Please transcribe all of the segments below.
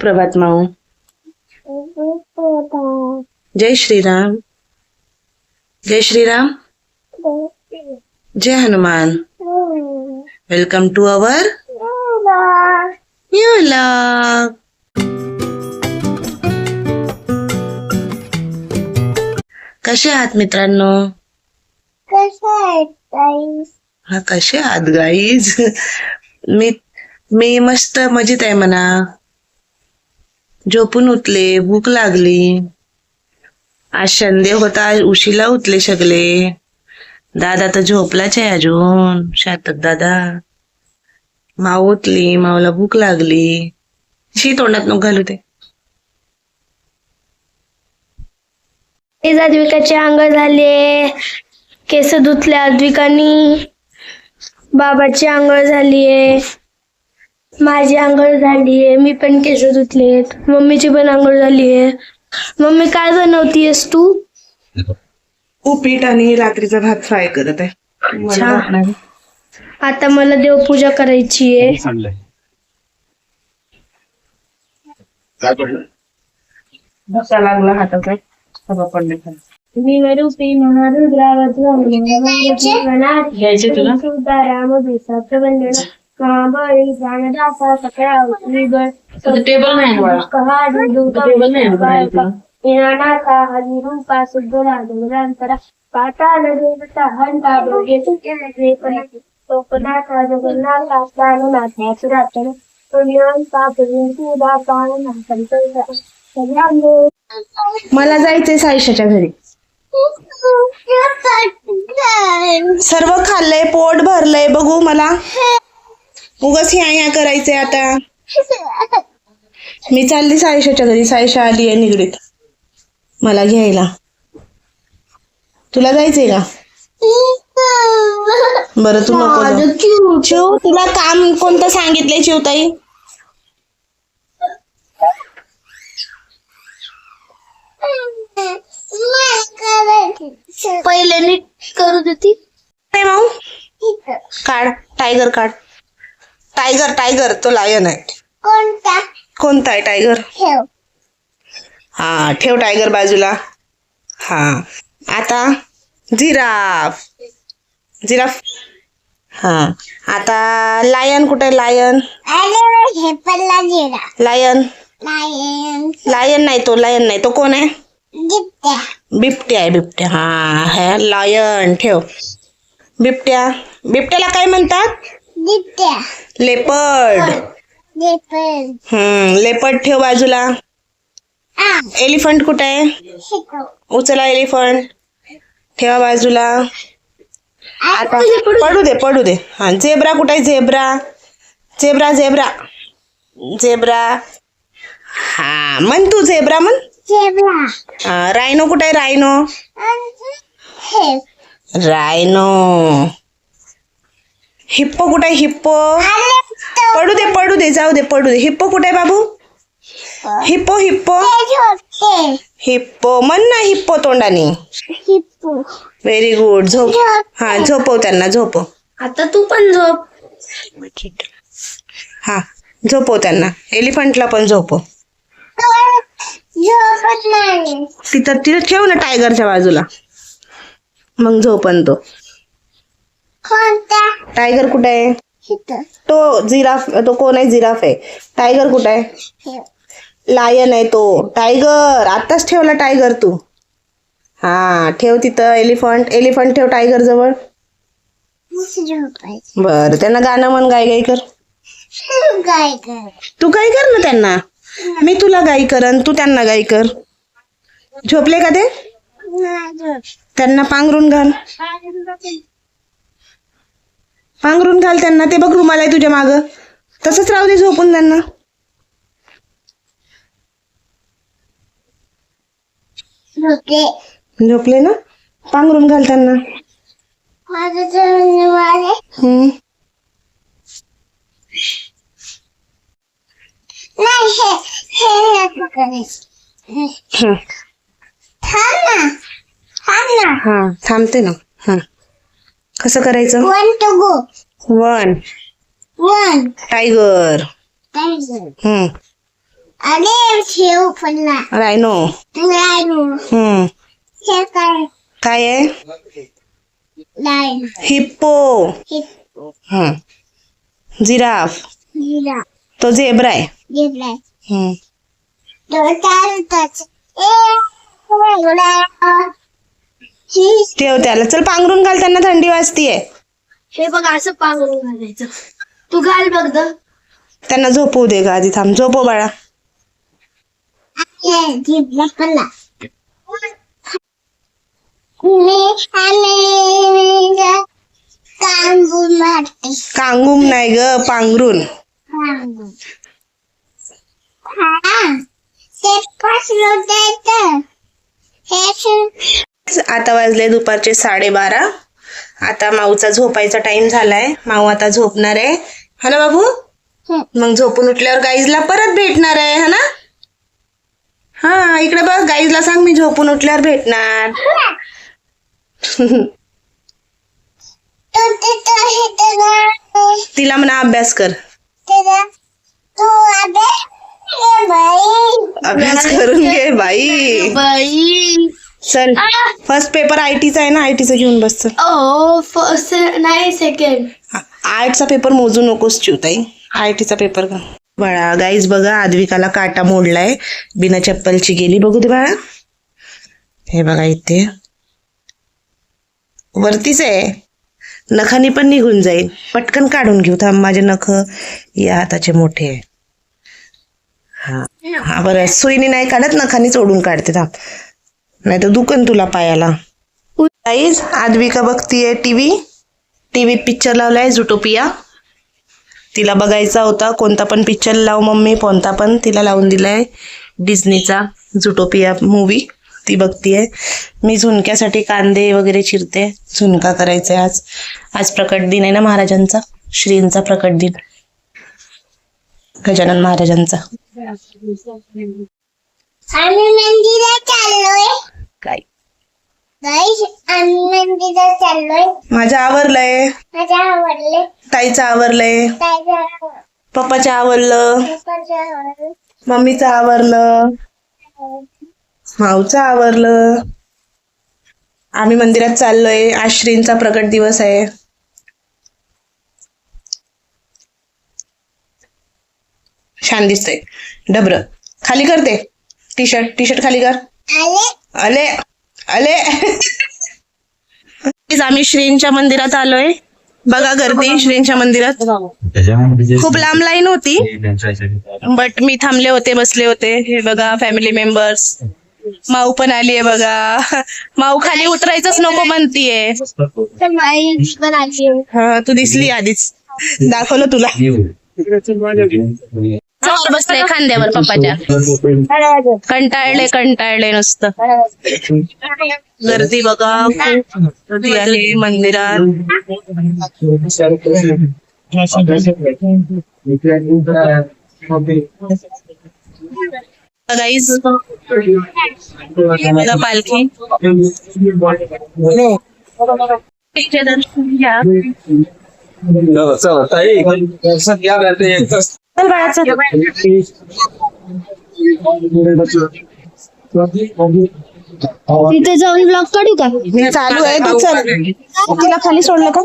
प्रभात माऊ जय श्रीराम जय श्रीराम जय Hanuman welcome to our new vlog कसे आहात मित्रांनो? हा कसे आहात गाईज मी मी मस्त मजेत आहे म्हणा. झोपून उठले भूक लागली. आज संडे होता उशीला उठले सगळे. दादा तर झोपलाच आहे अजून शातात दादा. माऊ उठली माऊला भूक लागली. शी तोंडात नको घालू ते अद्विकाचे अंग झाले. केस धुतले अद्विकानी बाबाची आंघोळ झालीये माझी आंघोळ झालीये मी पण केस धुतलेत मम्मीची पण आंघोळ झालीये मम्मी काय बनवतीयस तू उपीट आणि रात्रीचा भात फ्राय करत आहे मला. आता मला देवपूजा करायची आहे धक्का लागला आहे. सभा पडले खाली. विवरूपी घ्यायचे तुला? तुझं टेबल नाही आहे बाळा. टेबल नाही आहे बाळा तुला. पाताळ देवता हंता दोघे तुझे कोकणाचा जगन्नाथा प्राणनाथा सुराचन पुण्यांचा पुण्यंतुदा प्राणनाथा सगळ्यांना मला जायचंय साईशाच्या घरी सर्व खाल्लंय पोट भरलंय बघू मला उगाच ह्या ह्या करायचंय आता. मी चालली साईशाच्या घरी. साईशा आली आहे निगडीत. मला घ्यायला. तुला जायचंय का? बरं तू नको. शिव तुला काम कोणतं सांगितलंय शिवताई पहिले नीट करू देती माऊ? काढ टायगर काढ. टायगर टायगर तो लायन आहे. कोणता? कोणता आहे टायगर? ठेव. हा ठेव टायगर बाजूला. हा. आता जिराफ. जिराफ. हा. आता लायन कुठे लायन. हे पल्ला जिरा लायन. लायन. लायन नाही तो लायन नाही. तो कोण आहे? बिबट्या आहे बिबट्या. हा हा लायन. ठेव. बिबट्या. बिबट्याला काय म्हणतात? गित्त्या लेपर्ड लेपल हम्म लेपर्ड ठेव बाजूला. एलिफंट कुठे आहे? उचला एलिफंट. ठेवा बाजूला. आता पडू दे पडू दे. हा झेब्रा कुठे आहे? झेब्रा झेब्रा झेब्रा झेब्रा हा म्हण तू झेब्रा म्हण. हा, रायनो कुठे आहे? रायनो हे. रायनो हिप्पो कुठे हिप्पो. पडू दे पडू दे जाऊ दे पडू दे. हिप्पो कुठे बाबू? Hippo hippo. हिप्पो. म्हण ना हिप्पो तोंडाने. हिप्पू व्हेरी गुड झोप. हा झोपव त्यांना झोपव. आता तू पण झोप. हा झोपव त्यांना. एलिफंटला पण झोपव. तिथं तिथं ठेव ना टायगरच्या बाजूला. मग झोपन तो. कोणता टायगर कुठे आहे? तो जिराफ तो कोण आहे? जिराफ आहे. टायगर कुठे आहे? लायन आहे तो. टायगर आताच ठेवला टायगर तू. हा ठेव तिथं एलिफंट एलिफंट ठेव टायगर जवळ. बर त्यांना गाणं म्हण गाई गाई कर काय कर तू गाई कर ना त्यांना. मी तुला गाई करन तू त्यांना गाई कर. झोपले का ते? त्यांना पांघरून घाल. पांघरून घाल त्यांना ते बघ रुमाल आहे तुझ्या माग. तसंच राहू दे झोपून त्यांना. झोपले. ना? पांघरून घाल त्यांना. हम्म. हे ना. हा थांबते ना. हा. कसं करायचं? One two go. One. One. Tiger. Hmm. अरे ठेव पडला रायनो. लाईन हम्म. हे काय? काय आहे? हिप्पो. हम्म. जिराफ. हिरा तो झेब्रा आहे. हम्म. ठेव त्याला. चल पांघरून घाल त्यांना थंडी वाजतीये. हे बघ असं पांघरून घालायचं. तू घाल बघ द त्यांना झोपवू दे ग आधी थांब. झोपव बाळा. कांगूम नाही ग पांघरून. हा ते आता वाजले दुपारचे साडेबारा. आता माऊचा झोपायचा टाइम झालाय. माऊ आता झोपणार आहे. हा ना बाबू? मग झोपून उठल्यावर गाईजला परत भेटणार आहे हा ना? हा इकडे बघ गाईजला सांग मी झोपून उठल्यावर भेटणार. तिला म्हणा अभ्यास कर. अभ्यास करून घे बाई. बाई. चल. फर्स्ट पेपर आयटीचा आहे ना आयटीचा घेऊन बस चल. ओ फर्स्ट नाही सेकंड आर्टचा पेपर मोजू नकोस चिवताई आयटीचा पेपर का बाळा गाईज बघा आद्विकाला काटा मोडलाय. बिना चप्पलची गेली बघू दे बाळा. हे बघा इथे. वरतीच आहे. नखानी पण निघून जाईल. पटकन काढून घेऊ थांब माझे नख या हाताचे मोठे आहे हा. हा बरं सुईने नाही काढत नखानीच ओढून काढते थांब. नाही तर दुकान तुला पायाला. गाईज आद्विका बघतीये टीव्ही. टीव्हीत पिक्चर लावलाय झुटोपिया तिला बघायचा होता कोणता पण पिक्चर लाव मम्मी कोणता पण. तिला लावून दिलाय डिझनीचा झुटोपिया मूवी ती बघतीये. मी झुणक्यासाठी कांदे वगैरे चिरते. झुणका करायचा आहे आज. आज प्रकट दिन आहे ना महाराजांचा. श्रींचा प्रकट दिन. गजानन महाराजांचा. आम्ही मंदिरात चाललोय. काय? गाईस आम्ही मंदिरात चाललोय. माझं आवरलंय. माझ्या आवडले ताईचं आवरलंय. पप्पाचं आवरलं. आवडले मम्मीचं आवरलं. माऊचं आवरलं. आम्ही मंदिरात चाललोय. आज श्रींचा प्रकट दिवस आहे. छान दिसतंय. डबर. खाली करते टी शर्ट टी शर्ट खाली कर. आले? आले. आम्ही श्रींच्या मंदिरात आलोय. बघा गर्दी श्रींच्या मंदिरात. खूप लांब लाईन होती. बट मी थांबले होते बसले होते. हे बघा फॅमिली मेंबर्स माऊ पण आलीये बघा. माऊ खाली उतरायचंच नको म्हणतीये. बाई पण आली हा तू दिसली आधीच. दाखवलं तुला. समोर बसले खांद्यावर पप्पाच्या. कंटाळले कंटाळले नुसतं. गर्दी बघा गर्दी आहे मंदिरात. गाईज बघा पालखी. तिचे दर्शन घ्या चल तिथे जाऊन ब्लॉग काढू का? मी चालू आहे तू चल. तिला खाली सोडलं का?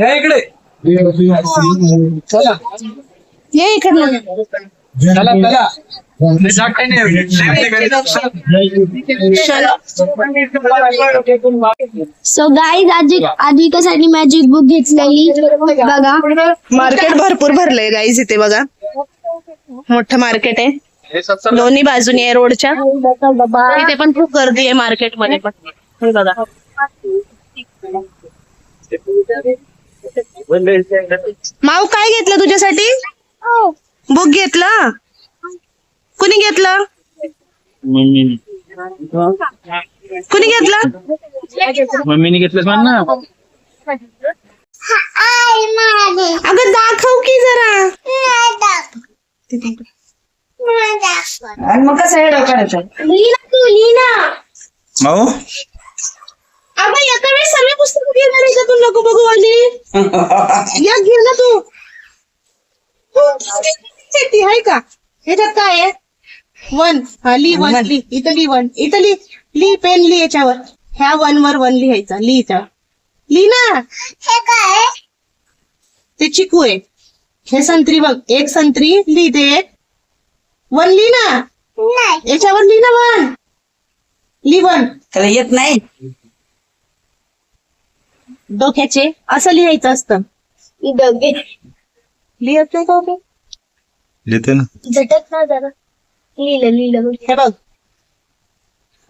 या इकडे. चला ये इकडनं. चला चला. सो गाईज आधी आद्विकासाठी मॅजिक बुक घेतलेली. बघा. मार्केट भरपूर भरलंय गाईज इथे बघा. मोठं मार्केट आहे. हे दोन्ही बाजूनी आहे रोडच्या. इथे पण खूप गर्दी आहे मार्केटमध्ये पण. हे बघा. माऊ काय घेतलं तुझ्यासाठी? बुक घेतलं? कुणी घेतलं? कुणी घेतलं? मम्मीने घेतलंस म्हण ना. अगं दाखव की जरा. मग कसं हे करायचं? लीना तू अगं एका वेळेस सगळे पुस्तकं घेणार आहे का तू नको बघू आली. या घे ना तू. ती आहे का? ह्याच्यात काय आहे? वन. हा ली वन ली. इथं ली वन. इथं ली. ली पेन ली याच्यावर. ह्या वन वर वन लिहायचा. ली याच्यावर ली ना. ते चिकू आहे. हे संत्री बघ. एक संत्री ली ते वन ली ना. याच्यावर ली ना वन. ली वन. त्याला येत नाही. डोक्याचे. असं लिहायचं असतं. डगे लिहत नाही का हो? लिहिते ना. झटक ना जरा. लिहिलं लिहिलं हे बघ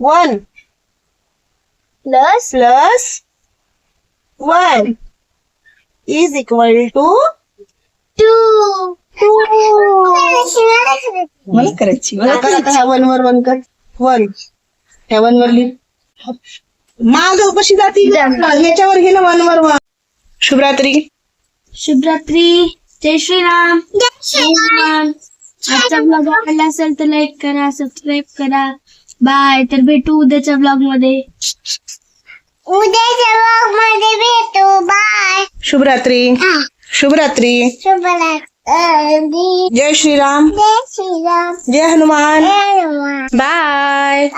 one plus plus one is equal two two मला करायची. ह्या वन वर वन कर. वन ह्या वन वर लिह. माग कशी जाती. ह्याच्यावर घे ना वन वर वन शुभरात्री. शुभरात्री. जय श्रीराम. जय श्रीराम. आजचा ब्लॉग आवडला असेल तर लाईक करा सबस्क्राईब करा. बाय तर भेटू उद्याच्या ब्लॉगमध्ये. उद्याच्या ब्लॉगमध्ये भेटू. बाय शुभरात्री. शुभरात्री. जय श्रीराम. जय श्रीराम. जय हनुमान. जय बाय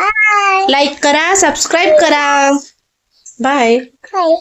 लाईक करा सबस्क्राईब करा. Bye bye